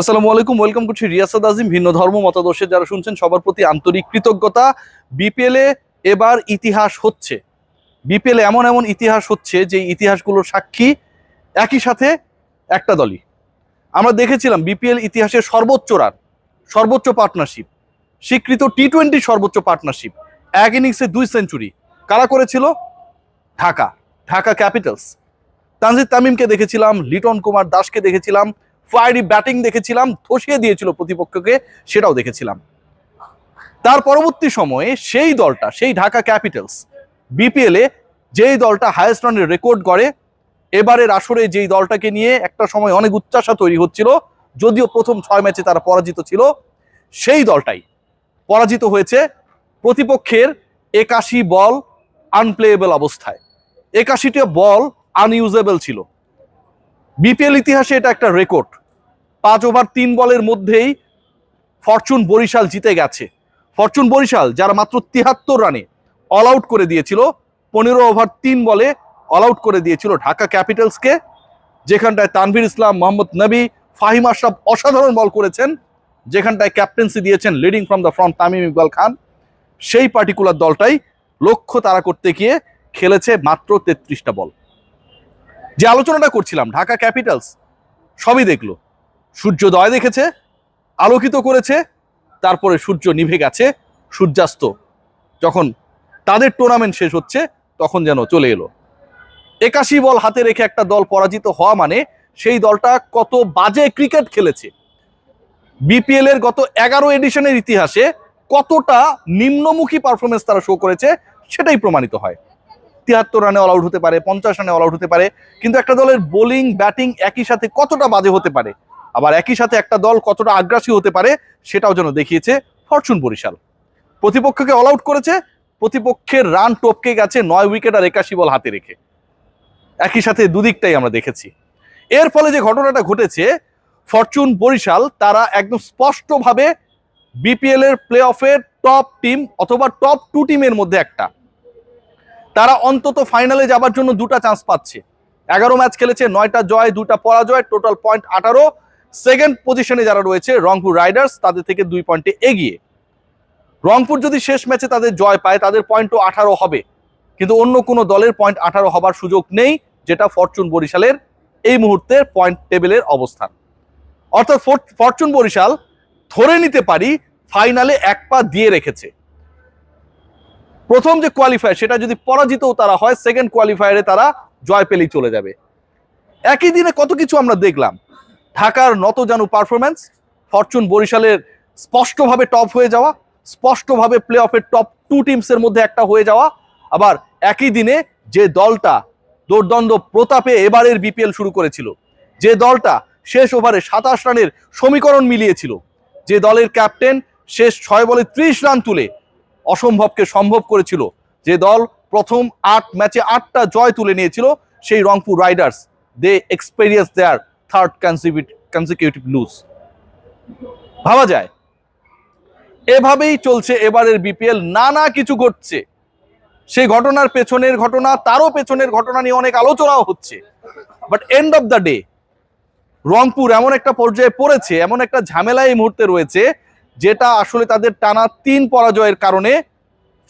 আসসালামু আলাইকুম, ওয়েলকাম করছি রিয়াসাদ আজিম, ভিন্ন ধর্ম মতাদর্শের যারা শুনছেন, সবার প্রতি আন্তরিক কৃতজ্ঞতা। বিপিএল এবার ইতিহাস হচ্ছে। বিপিএল এমন এমন ইতিহাস হচ্ছে যে ইতিহাসগুলোর সাক্ষী একই সাথে একটা দলই। আমরা দেখেছিলাম বিপিএল ইতিহাসের সর্বোচ্চ রান, সর্বোচ্চ পার্টনারশিপ, স্বীকৃত টি টোয়েন্টি সর্বোচ্চ পার্টনারশিপ, এক ইনিংসে দুই সেঞ্চুরি। কারা করেছিল? ঢাকা ঢাকা ক্যাপিটালস। তানজিদ তামিমকে দেখেছিলাম, লিটন কুমার দাসকে দেখেছিলাম ফায়ারি ব্যাটিং দেখেছিলাম ধসিয়ে দিয়েছিল প্রতিপক্ষকে, সেটাও দেখেছিলাম। তার পরবর্তী সময়ে সেই দলটা, সেই ঢাকা ক্যাপিটালস বিপিএল যেই দলটা হায়েস্ট রানের রেকর্ড করে এবারের আসরে যেই দলটাকে নিয়ে একটা সময় অনেক উচ্চাসা তৈরি হচ্ছিল, যদিও প্রথম ছয় ম্যাচে তারা পরাজিত ছিল, সেই দলটাই পরাজিত হয়েছে প্রতিপক্ষের একাশি বল আনপ্লেয়েবল অবস্থায়। একাশিটা বল আনইউজেবল ছিল। বিপিএল ইতিহাসে এটা একটা রেকর্ড পাঁচ ওভার তিন বলের মধ্যেই ফরচুন বরিশাল জিতে গেছে। ফরচুন বরিশাল, যারা মাত্র তিয়াত্তর রানে অল আউট করে দিয়েছিল, পনেরো ওভার তিন বলে অল আউট করে দিয়েছিল ঢাকা ক্যাপিটালসকে, যেখানটায় তানভীর ইসলাম, মোহাম্মদ নবী, ফাহিম আশরাফ অসাধারণ বল করেছেন, যেখানটায় ক্যাপ্টেন্সি দিয়েছেন leading from the front Tamim Iqbal Khan. সেই পার্টিকুলার দলটাই লক্ষ্য তারা করতে গিয়ে খেলেছে মাত্র তেত্রিশটা বল। যে আলোচনাটা করছিলাম, ঢাকা ক্যাপিটালস, সবই দেখল। সূর্যোদয় দেখেছে, আলোকিত করেছে, তারপরে সূর্য নিভে গেছে, সূর্যাস্ত। যখন তাদের টুর্নামেন্ট শেষ হচ্ছে, তখন যেন চলে এলো। একাশি বল হাতে রেখে একটা দল পরাজিত হওয়া মানে সেই দলটা কত বাজে ক্রিকেট খেলেছে। বিপিএল এর গত এগারো এডিশনের ইতিহাসে কতটা নিম্নমুখী পারফরমেন্স তারা শো করেছে, সেটাই প্রমাণিত হয়। তিয়াত্তর রানে অল আউট হতে পারে, পঞ্চাশ রানে অল আউট হতে পারে, কিন্তু একটা দলের বোলিং ব্যাটিং একই সাথে কতটা বাজে হতে পারে? আবার একই সাথে একটা দল কতটা আগ্রাসী হতে পারে, সেটাও যেন দেখিয়েছে ফরচুন বরিশাল। প্রতিপক্ষকে অল আউট করেছে, প্রতিপক্ষের রান টপকে গেছে নয় উইকেট আর একাশি বল হাতে রেখে। একই সাথে দুদিকটাই আমরা দেখেছি। এর ফলে যে ঘটনাটা ঘটেছে, ফরচুন বরিশাল তারা একদম স্পষ্টভাবে বিপিএল এর প্লে অফের টপ টিম অথবা টপ টু টিমের মধ্যে একটা। তারা অন্তত ফাইনালে যাবার জন্য দুটা চান্স পাচ্ছে। এগারো ম্যাচ খেলেছে, নয়টা জয়, দুটা পরাজয় টোটাল পয়েন্ট আঠারো। সেকেন্ড পজিশনে যারা রয়েছে, রংপুর রাইডার্স তাদের থেকে দুই পয়েন্টে এগিয়ে। রংপুর যদি শেষ ম্যাচে তাদের জয় পায়, তাদের পয়েন্টও আঠারো হবে। কিন্তু অন্য কোনো দলের পয়েন্ট আঠারো হবার সুযোগ নেই, যেটা ফরচুন বরিশালের এই মুহূর্তের পয়েন্ট টেবিলের অবস্থান। অর্থাৎ ফরচুন বরিশাল ধরে নিতে পারি ফাইনালে এক পা দিয়ে রেখেছে। প্রথম যে কোয়ালিফায়ার সেটা যদি পরাজিতও তারা হয় সেকেন্ড কোয়ালিফায়ারে তারা জয় পেলেই চলে যাবে। একই দিনে কত কিছু আমরা দেখলাম। ঢাকার নতজানু পারফরমেন্স ফরচুন বরিশালের স্পষ্টভাবে টপ হয়ে যাওয়া, স্পষ্টভাবে প্লে অফের টপ টু টিমসের মধ্যে একটা হয়ে যাওয়া। আবার একই দিনে যে দলটা দোর্দণ্ড প্রতাপে এবারের বিপিএল শুরু করেছিল, যে দলটা শেষ ওভারে সাতাশ রানের সমীকরণ মিলিয়েছিল, যে দলের ক্যাপ্টেন শেষ ছয় বলে ত্রিশ রান তুলে অসম্ভবকে সম্ভব করেছিল। যে দল প্রথম আট ম্যাচে আটটা জয় তুলে নিয়েছিল, সেই Rangpur riders. They experience their third consecutive lose ভাবা যায়। এভাবেই চলছে এবারের বিপিএল। নানা কিছু ঘটছে। সেই ঘটনার পেছনের ঘটনা, তারও পেছনের ঘটনা নিয়ে অনেক আলোচনাও হচ্ছে। But end of the day Rangpur এমন একটা পর্যায়ে পড়েছে, এমন একটা ঝামেলা এই মুহূর্তে রয়েছে যেটা আসলে তাদের টানা তিন পরাজয়ের কারণে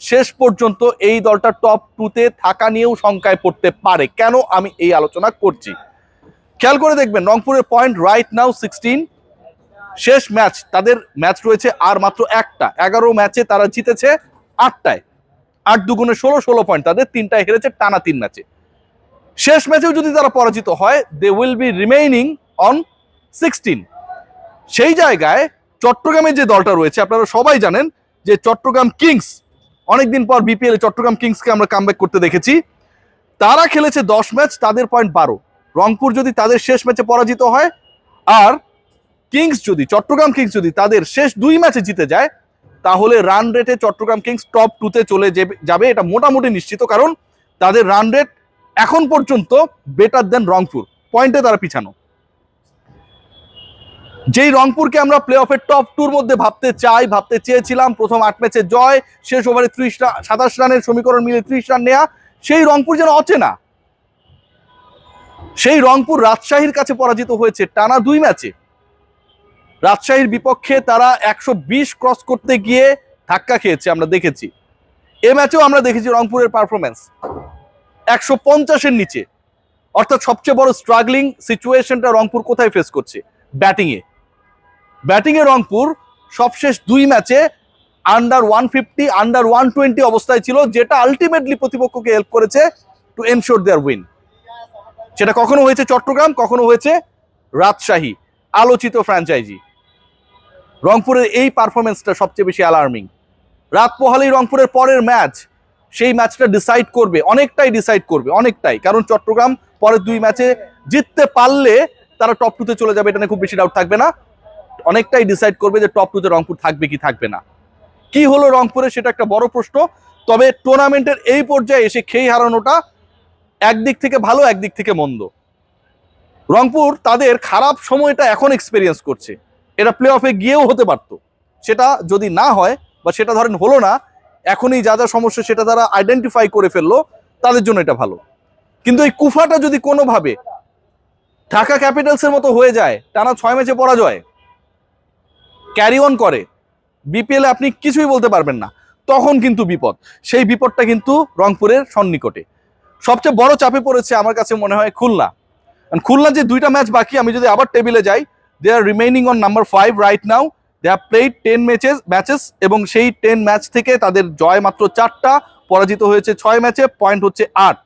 শেষ পর্যন্ত এই দলটা টপ টুতে থাকা নিয়েও শঙ্কায় পড়তে পারে। কেন আমি এই আলোচনা করছি? খেয়াল করে দেখবেন, রংপুরের পয়েন্ট রাইট নাও সিক্সটিন শেষ ম্যাচ তাদের ম্যাচ রয়েছে আর মাত্র একটা। এগারো ম্যাচে তারা জিতেছে আটটায়। আট দুগুণে ষোলো ষোলো পয়েন্ট তাদের, তিনটায় হেরেছে টানা তিন ম্যাচে শেষ ম্যাচেও যদি তারা পরাজিত হয় they will be remaining on sixteen সেই জায়গায় চট্টগ্রামের যে দলটা রয়েছে, আপনারা সবাই জানেন যে চট্টগ্রাম কিংস, অনেকদিন পর বিপিএল চট্টগ্রাম কিংসকে আমরা কামব্যাক করতে দেখেছি। তারা খেলেছে দশ ম্যাচ তাদের পয়েন্ট বারো। রংপুর যদি তাদের শেষ ম্যাচে পরাজিত হয়, আর কিংস যদি, চট্টগ্রাম কিংস যদি তাদের শেষ দুই ম্যাচে জিতে যায়, তাহলে রান রেটে চট্টগ্রাম কিংস টপ টুতে চলে যাবে, এটা মোটামুটি নিশ্চিত। কারণ তাদের রান রেট এখন পর্যন্ত বেটার দেন রংপুর। পয়েন্টে তারা পিছানো। যেই রংপুরকে আমরা প্লে অফের টপ টুর মধ্যে ভাবতে চাই, ভাবতে চেয়েছিলাম, প্রথম আট ম্যাচে জয়, শেষ ওভারে ত্রিশ রান সাতাশ রানের সমীকরণ মিলে ত্রিশ রান নেয়া, সেই রংপুর যেন অচেনা। সেই রংপুর রাজশাহীর কাছে পরাজিত হয়েছে টানা দুই ম্যাচে রাজশাহীর বিপক্ষে তারা একশো বিশ ক্রস করতে গিয়ে ধাক্কা খেয়েছে, আমরা দেখেছি। এ ম্যাচেও আমরা দেখেছি রংপুরের পারফরমেন্স একশো পঞ্চাশের নিচে। অর্থাৎ সবচেয়ে বড় স্ট্রাগলিং সিচুয়েশনটা রংপুর কোথায় ফেস করছে? ব্যাটিংয়ে ব্যাটিংয়ে রংপুর সবশেষ দুই ম্যাচে under one fifty under one twenty অবস্থায় ছিল, যেটা আলটিমেটলি প্রতিপক্ষকে হেল্প করেছে টু এনশোর দেয়ার উইন সেটা কখনো হয়েছে চট্টগ্রাম, কখনো হয়েছে রাজশাহী, আলোচিত ফ্র্যাঞ্চাইজি রংপুরের এই পারফরমেন্সটা সবচেয়ে বেশি অ্যালার্মিং রাত পোহালেই রংপুরের পরের ম্যাচ, সেই ম্যাচটা ডিসাইড করবে, অনেকটাই ডিসাইড করবে, অনেকটাই। কারণ চট্টগ্রাম পরের দুই ম্যাচে জিততে পারলে তারা টপ টুতে চলে যাবে, এটা নিয়ে খুব বেশি ডাউট থাকবে না। অনেকটাই ডিসাইড করবে যে টপ টুতে রংপুর থাকবে কি থাকবে না। কি হলো রংপুরে সেটা একটা বড় প্রশ্ন। তবে টুর্নামেন্টের এই পর্যায়ে এসে খেই হারানোটা একদিক থেকে ভালো, একদিক থেকে মন্দ। রংপুর তাদের খারাপ সময়টা এখন এক্সপেরিয়েন্স করছে। এটা প্লে অফে গিয়েও হতে পারতো। সেটা যদি না হয় বা সেটা ধরেন হলো না, এখনই যা যা সমস্যা সেটা তারা আইডেন্টিফাই করে ফেলল, তাদের জন্য এটা ভালো। কিন্তু এই কুফাটা যদি কোনোভাবে ঢাকা ক্যাপিটালসের মতো হয়ে যায়, টানা ছয় ম্যাচে পরাজয় ক্যারি অন করে বিপিএল আপনি কিছুই বলতে পারবেন না, তখন কিন্তু বিপদ। সেই বিপদটা কিন্তু রংপুরের সন্নিকটে। সবচেয়ে বড় চাপে পড়েছে আমার কাছে মনে হয় খুলনা। খুলনা যে দুইটা ম্যাচ বাকি, আমি যদি আবার টেবিলে যাই they are remaining on number five right now they have played ten matches matches এবং সেই টেন ম্যাচ থেকে তাদের জয় মাত্র চারটা, পরাজিত হয়েছে ছয় ম্যাচে পয়েন্ট হচ্ছে আট।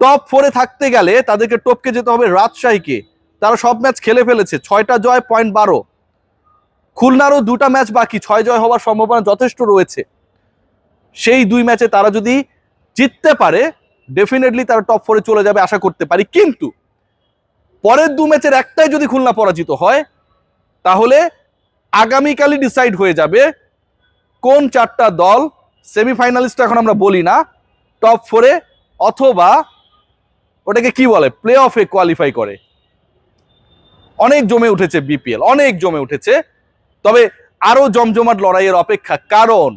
টপ ফোরে থাকতে গেলে তাদেরকে টপকে যেতে হবে রাজশাহীকে। তারা সব ম্যাচ খেলে ফেলেছে, ছয়টা জয় পয়েন্ট বারো। খুলনারও দুটা ম্যাচ বাকি, ছয় জয় হওয়ার সম্ভাবনা যথেষ্ট রয়েছে। সেই দুই ম্যাচে তারা যদি জিততে পারে ডেফিনেটলি তারা টপ ফোরে চলে যাবে আশা করতে পারি। কিন্তু পরের দু ম্যাচের একটাই যদি খুলনা পরাজিত হয়, তাহলে আগামীকালই ডিসাইড হয়ে যাবে কোন চারটা দল সেমিফাইনালিস্ট এখন আমরা বলি না টপ ফোরে অথবা ওটাকে কি বলে প্লে অফে কোয়ালিফাই করে। অনেক জমে উঠেছে বিপিএল অনেক জমে উঠেছে। তবে আরও জমজমাট লড়াইয়ের অপেক্ষা, কারণ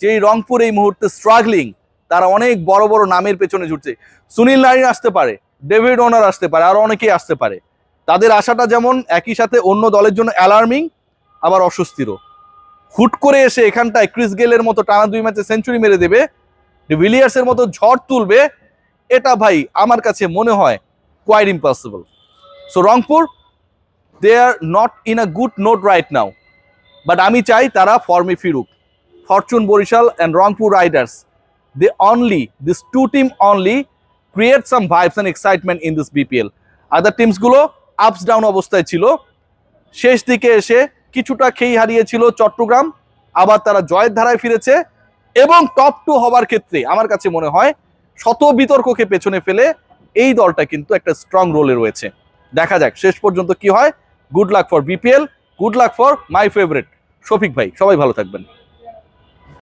যেই রংপুর এই মুহূর্তে স্ট্রাগলিং তারা অনেক বড় বড় নামের পেছনে ছুটছে সুনীল নারিন আসতে পারে ডেভিড ওনার আসতে পারে আরও অনেকেই আসতে পারে। তাদের আশাটা যেমন একই সাথে অন্য দলের জন্য অ্যালার্মিং আবার অস্বস্তিরও। হুট করে এসে এখানটায় ক্রিস গেলের মতো টানা দুই ম্যাচে সেঞ্চুরি মেরে দেবে ভিলিয়ার্সের মতো ঝড় তুলবে, এটা ভাই আমার কাছে মনে হয় quite impossible so Rangpur they are not in a good note right now but আমি চাই তারা ফর্মে ফিরুক। Fortune Barishal and Rangpur riders they only this two team only create some vibes and excitement in this BPL other টিমসগুলো ups down অবস্থায় ছিল। শেষ দিকে এসে কিছুটা খেই হারিয়েছিল চট্টগ্রাম, আবার তারা জয়ের ধারায় ফিরেছে এবং টপ টু হবার ক্ষেত্রে আমার কাছে মনে হয় শত বিতর্ককে পেছনে ফেলে এই দলটা কিন্তু একটা স্ট্রং রোলে রয়েছে। দেখা যাক, শেষ পর্যন্ত কি হয়। Good luck for BPL good luck for my favourite Shafiq ভাই সবাই ভালো থাকবেন।